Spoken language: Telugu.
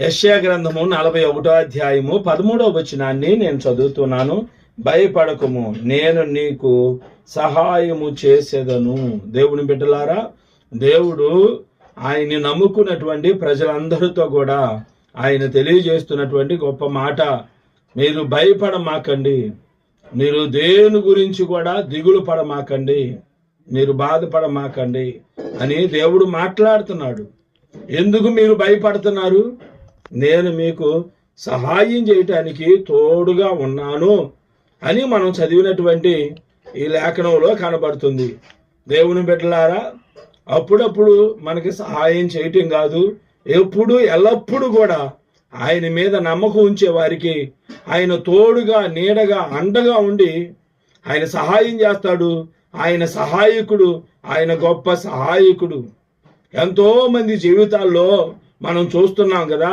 యశ్యా గ్రంథము నలభై ఒకటో అధ్యాయము పదమూడవ వచనాన్ని నేను చదువుతున్నాను. భయపడకము నేను నీకు సహాయము చేసేదను. దేవుని బిడ్డలారా దేవుడు ఆయన్ని నమ్ముకున్నటువంటి ప్రజలందరితో కూడా ఆయన తెలియజేస్తున్నటువంటి గొప్ప మాట. మీరు భయపడమాకండి. మీరు దేని గురించి కూడా దిగులు పడమాకండి. మీరు బాధపడమాకండి అని దేవుడు మాట్లాడుతున్నాడు. ఎందుకు మీరు భయపడుతున్నారు? నేను మీకు సహాయం చేయటానికి తోడుగా ఉన్నాను అని మనం చదివినటువంటి ఈ లేఖనంలో కనబడుతుంది. దేవుని బిడ్డలారా అప్పుడప్పుడు మనకి సహాయం చేయటం కాదు ఎప్పుడు ఎల్లప్పుడూ కూడా ఆయన మీద నమ్మకం ఉంచే వారికి ఆయన తోడుగా నీడగా అండగా ఉండి ఆయన సహాయం చేస్తాడు. ఆయన సహాయకుడు ఆయన గొప్ప సహాయకుడు. ఎంతోమంది జీవితాల్లో మనం చూస్తున్నాం కదా